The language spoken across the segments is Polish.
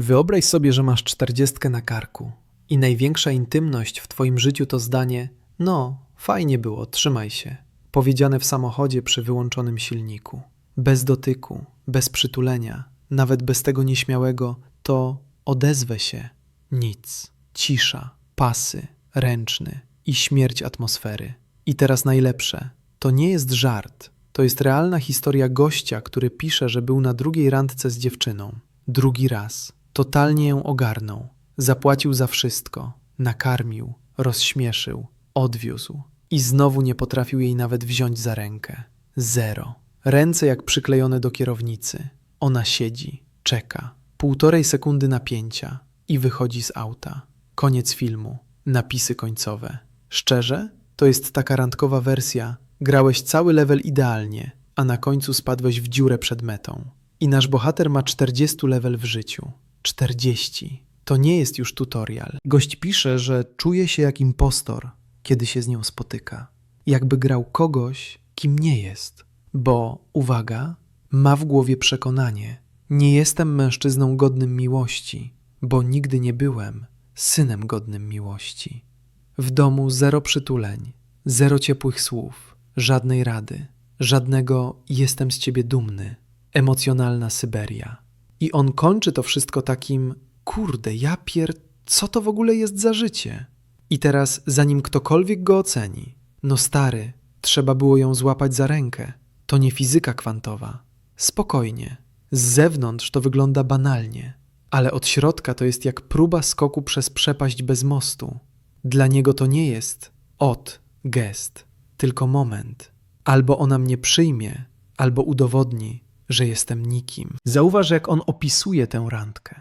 Wyobraź sobie, że masz czterdziestkę na karku i największa intymność w twoim życiu to zdanie: No, fajnie było, trzymaj się. Powiedziane w samochodzie przy wyłączonym silniku. Bez dotyku, bez przytulenia, nawet bez tego nieśmiałego, to odezwę się. Nic. Cisza, pasy, ręczny i śmierć atmosfery. I teraz najlepsze. To nie jest żart. To jest realna historia gościa, który pisze, że był na drugiej randce z dziewczyną. Drugi raz. Totalnie ją ogarnął. Zapłacił za wszystko. Nakarmił, rozśmieszył, odwiózł. I znowu nie potrafił jej nawet wziąć za rękę. Zero. Ręce jak przyklejone do kierownicy. Ona siedzi, czeka. Półtorej sekundy napięcia i wychodzi z auta. Koniec filmu. Napisy końcowe. Szczerze? To jest taka randkowa wersja. Grałeś cały level idealnie, a na końcu spadłeś w dziurę przed metą. I nasz bohater ma 40 level w życiu. 40. To nie jest już tutorial. Gość pisze, że czuje się jak impostor, kiedy się z nią spotyka. Jakby grał kogoś, kim nie jest. Bo, uwaga, ma w głowie przekonanie: Nie jestem mężczyzną godnym miłości, bo nigdy nie byłem synem godnym miłości. W domu zero przytuleń, zero ciepłych słów, żadnej rady, żadnego jestem z ciebie dumny, emocjonalna Syberia. I on kończy to wszystko takim: Kurde, ja pier. Co to w ogóle jest za życie? I teraz, zanim ktokolwiek go oceni, no stary, trzeba było ją złapać za rękę. To nie fizyka kwantowa. Spokojnie. Z zewnątrz to wygląda banalnie, ale od środka to jest jak próba skoku przez przepaść bez mostu. Dla niego to nie jest od gest, tylko moment. Albo ona mnie przyjmie, albo udowodni, że jestem nikim. Zauważ, jak on opisuje tę randkę.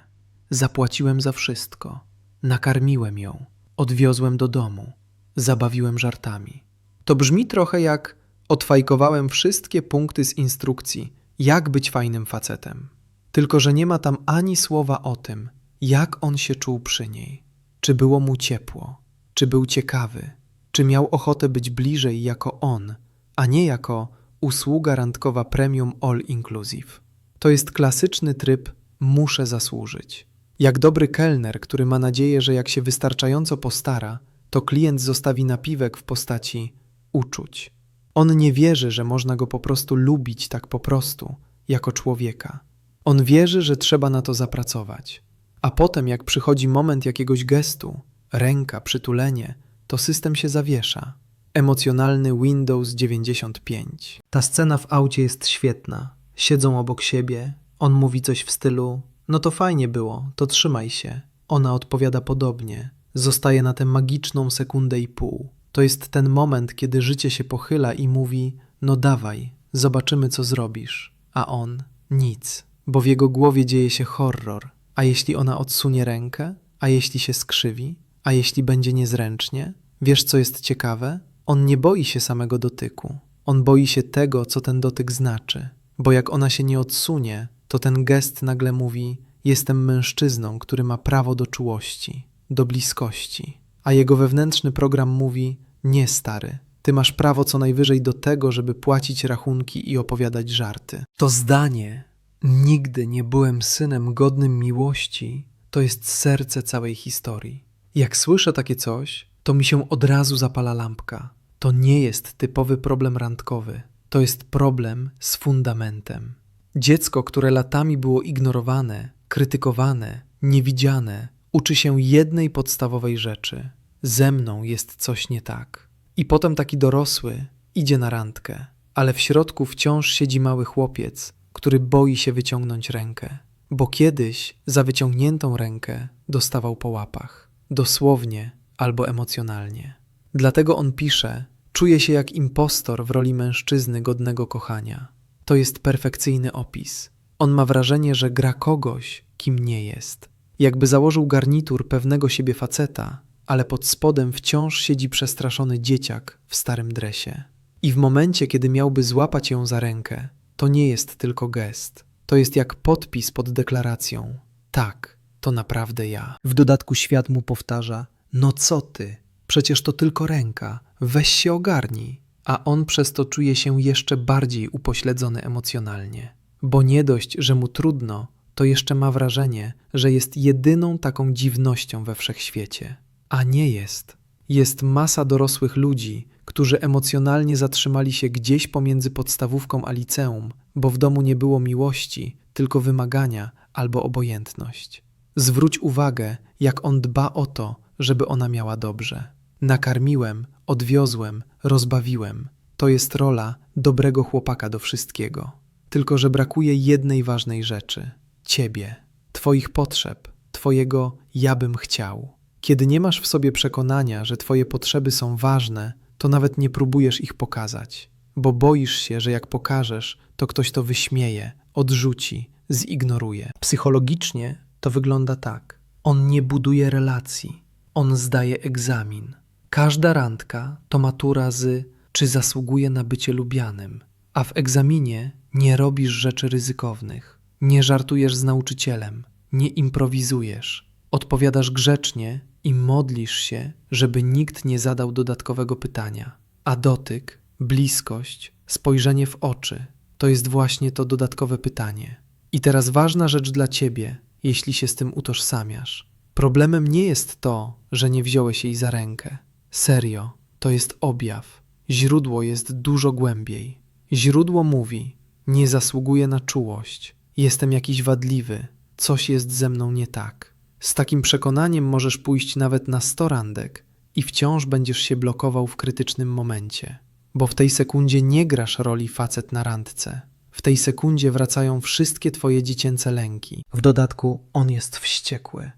Zapłaciłem za wszystko. Nakarmiłem ją, odwiozłem do domu, zabawiłem żartami. To brzmi trochę jak odfajkowałem wszystkie punkty z instrukcji, jak być fajnym facetem. Tylko, że nie ma tam ani słowa o tym, jak on się czuł przy niej. Czy było mu ciepło, czy był ciekawy, czy miał ochotę być bliżej jako on, a nie jako usługa randkowa premium all inclusive. To jest klasyczny tryb muszę zasłużyć. Jak dobry kelner, który ma nadzieję, że jak się wystarczająco postara, to klient zostawi napiwek w postaci uczuć. On nie wierzy, że można go po prostu lubić tak po prostu, jako człowieka. On wierzy, że trzeba na to zapracować. A potem, jak przychodzi moment jakiegoś gestu, ręka, przytulenie, to system się zawiesza. Emocjonalny Windows 95. Ta scena w aucie jest świetna. Siedzą obok siebie, on mówi coś w stylu: No to fajnie było, to trzymaj się. Ona odpowiada podobnie. Zostaje na tę magiczną sekundę i pół. To jest ten moment, kiedy życie się pochyla i mówi: No dawaj, zobaczymy, co zrobisz. A on nic, bo w jego głowie dzieje się horror. A jeśli ona odsunie rękę? A jeśli się skrzywi? A jeśli będzie niezręcznie? Wiesz, co jest ciekawe? On nie boi się samego dotyku. On boi się tego, co ten dotyk znaczy. Bo jak ona się nie odsunie, to ten gest nagle mówi: Jestem mężczyzną, który ma prawo do czułości, do bliskości. A jego wewnętrzny program mówi: Nie, stary, ty masz prawo co najwyżej do tego, żeby płacić rachunki i opowiadać żarty. To zdanie: Nigdy nie byłem synem godnym miłości, to jest serce całej historii. Jak słyszę takie coś, to mi się od razu zapala lampka. To nie jest typowy problem randkowy, to jest problem z fundamentem. Dziecko, które latami było ignorowane, krytykowane, niewidziane, uczy się jednej podstawowej rzeczy: ze mną jest coś nie tak. I potem taki dorosły idzie na randkę, ale w środku wciąż siedzi mały chłopiec, który boi się wyciągnąć rękę, bo kiedyś za wyciągniętą rękę dostawał po łapach, dosłownie albo emocjonalnie. Dlatego on pisze: Czuję się jak impostor w roli mężczyzny godnego kochania. To jest perfekcyjny opis. On ma wrażenie, że gra kogoś, kim nie jest. Jakby założył garnitur pewnego siebie faceta, ale pod spodem wciąż siedzi przestraszony dzieciak w starym dresie. I w momencie, kiedy miałby złapać ją za rękę, to nie jest tylko gest. To jest jak podpis pod deklaracją. Tak, to naprawdę ja. W dodatku świat mu powtarza: No co ty? Przecież to tylko ręka, weź się ogarnij. A on przez to czuje się jeszcze bardziej upośledzony emocjonalnie. Bo nie dość, że mu trudno, to jeszcze ma wrażenie, że jest jedyną taką dziwnością we wszechświecie. A nie jest. Jest masa dorosłych ludzi, którzy emocjonalnie zatrzymali się gdzieś pomiędzy podstawówką a liceum, bo w domu nie było miłości, tylko wymagania albo obojętność. Zwróć uwagę, jak on dba o to, żeby ona miała dobrze. Nakarmiłem, odwiozłem, rozbawiłem. To jest rola dobrego chłopaka do wszystkiego. Tylko, że brakuje jednej ważnej rzeczy ciebie, twoich potrzeb, twojego ja bym chciał. Kiedy nie masz w sobie przekonania, że twoje potrzeby są ważne, to nawet nie próbujesz ich pokazać, bo boisz się, że jak pokażesz, to ktoś to wyśmieje, odrzuci, zignoruje. Psychologicznie to wygląda tak. On nie buduje relacji, on zdaje egzamin. Każda randka to matura z czy zasługuje na bycie lubianym, a w egzaminie nie robisz rzeczy ryzykownych, nie żartujesz z nauczycielem, nie improwizujesz, odpowiadasz grzecznie i modlisz się, żeby nikt nie zadał dodatkowego pytania. A dotyk, bliskość, spojrzenie w oczy to jest właśnie to dodatkowe pytanie. I teraz ważna rzecz dla ciebie, jeśli się z tym utożsamiasz. Problemem nie jest to, że nie wziąłeś jej za rękę. Serio, to jest objaw. Źródło jest dużo głębiej. Źródło mówi: Nie zasługuję na czułość, jestem jakiś wadliwy, coś jest ze mną nie tak. Z takim przekonaniem możesz pójść nawet na sto randek i wciąż będziesz się blokował w krytycznym momencie, bo w tej sekundzie nie grasz roli facet na randce. W tej sekundzie wracają wszystkie twoje dziecięce lęki. W dodatku on jest wściekły.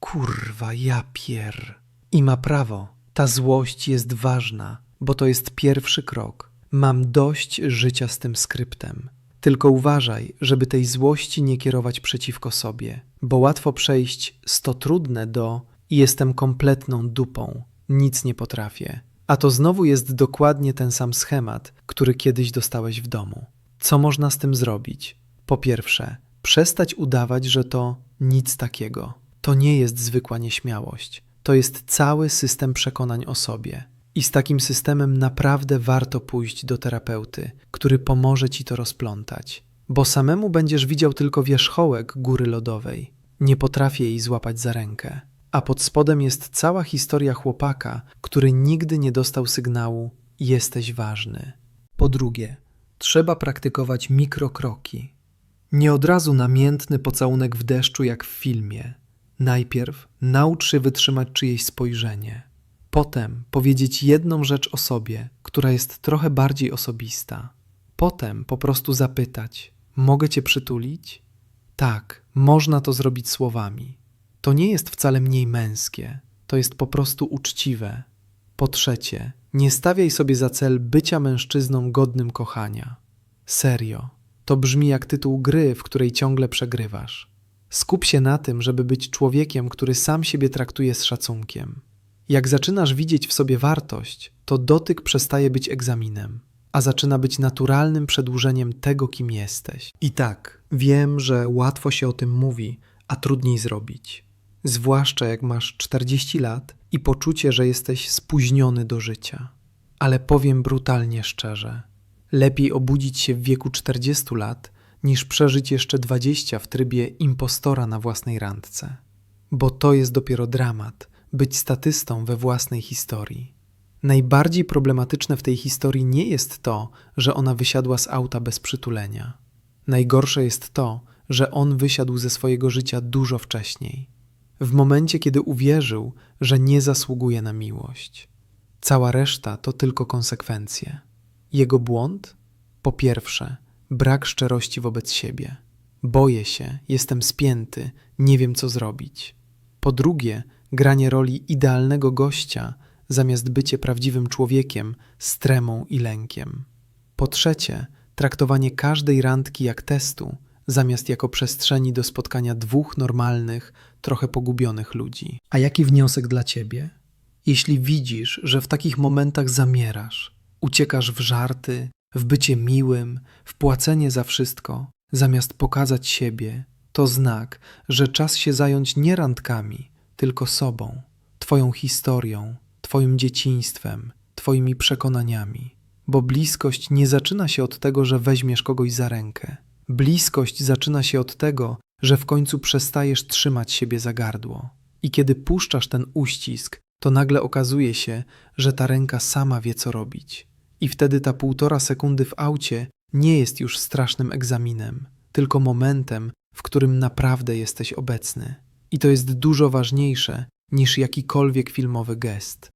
Kurwa, ja pier. I ma prawo. Ta złość jest ważna, bo to jest pierwszy krok. Mam dość życia z tym skryptem. Tylko uważaj, żeby tej złości nie kierować przeciwko sobie, bo łatwo przejść z to trudne do jestem kompletną dupą, nic nie potrafię. A to znowu jest dokładnie ten sam schemat, który kiedyś dostałeś w domu. Co można z tym zrobić? Po pierwsze, przestać udawać, że to nic takiego. To nie jest zwykła nieśmiałość. To jest cały system przekonań o sobie. I z takim systemem naprawdę warto pójść do terapeuty, który pomoże ci to rozplątać, bo samemu będziesz widział tylko wierzchołek góry lodowej. Nie potrafię jej złapać za rękę. A pod spodem jest cała historia chłopaka, który nigdy nie dostał sygnału: jesteś ważny. Po drugie, trzeba praktykować mikrokroki. Nie od razu namiętny pocałunek w deszczu, jak w filmie. Najpierw naucz się wytrzymać czyjeś spojrzenie Potem powiedzieć jedną rzecz o sobie, która jest trochę bardziej osobista. Potem po prostu zapytać: Mogę cię przytulić? Tak, można to zrobić słowami. To nie jest wcale mniej męskie, to jest po prostu uczciwe. Po trzecie, nie stawiaj sobie za cel bycia mężczyzną godnym kochania. Serio, to brzmi jak tytuł gry, w której ciągle przegrywasz. Skup się na tym, żeby być człowiekiem, który sam siebie traktuje z szacunkiem. Jak zaczynasz widzieć w sobie wartość, to dotyk przestaje być egzaminem, a zaczyna być naturalnym przedłużeniem tego, kim jesteś. I tak, wiem, że łatwo się o tym mówi, a trudniej zrobić. Zwłaszcza jak masz 40 lat i poczucie, że jesteś spóźniony do życia. Ale powiem brutalnie szczerze: lepiej obudzić się w wieku 40 lat, niż przeżyć jeszcze 20 w trybie impostora na własnej randce. Bo to jest dopiero dramat być statystą we własnej historii. Najbardziej problematyczne w tej historii nie jest to, że ona wysiadła z auta bez przytulenia. Najgorsze jest to, że on wysiadł ze swojego życia dużo wcześniej, w momencie, kiedy uwierzył, że nie zasługuje na miłość. Cała reszta to tylko konsekwencje. Jego błąd? Po pierwsze, brak szczerości wobec siebie. Boję się, jestem spięty, nie wiem co zrobić. Po drugie, granie roli idealnego gościa zamiast bycie prawdziwym człowiekiem z tremą i lękiem. Po trzecie, traktowanie każdej randki jak testu, zamiast jako przestrzeni do spotkania dwóch normalnych, trochę pogubionych ludzi. A jaki wniosek dla ciebie? Jeśli widzisz, że w takich momentach zamierasz, uciekasz w żarty, w bycie miłym, w płacenie za wszystko, zamiast pokazać siebie, to znak, że czas się zająć nie randkami, tylko sobą, Twoją historią, Twoim dzieciństwem, Twoimi przekonaniami. Bo bliskość nie zaczyna się od tego, że weźmiesz kogoś za rękę. Bliskość zaczyna się od tego, że w końcu przestajesz trzymać siebie za gardło. I kiedy puszczasz ten uścisk, to nagle okazuje się, że ta ręka sama wie, co robić. I wtedy ta półtora sekundy w aucie nie jest już strasznym egzaminem, tylko momentem, w którym naprawdę jesteś obecny. I to jest dużo ważniejsze niż jakikolwiek filmowy gest.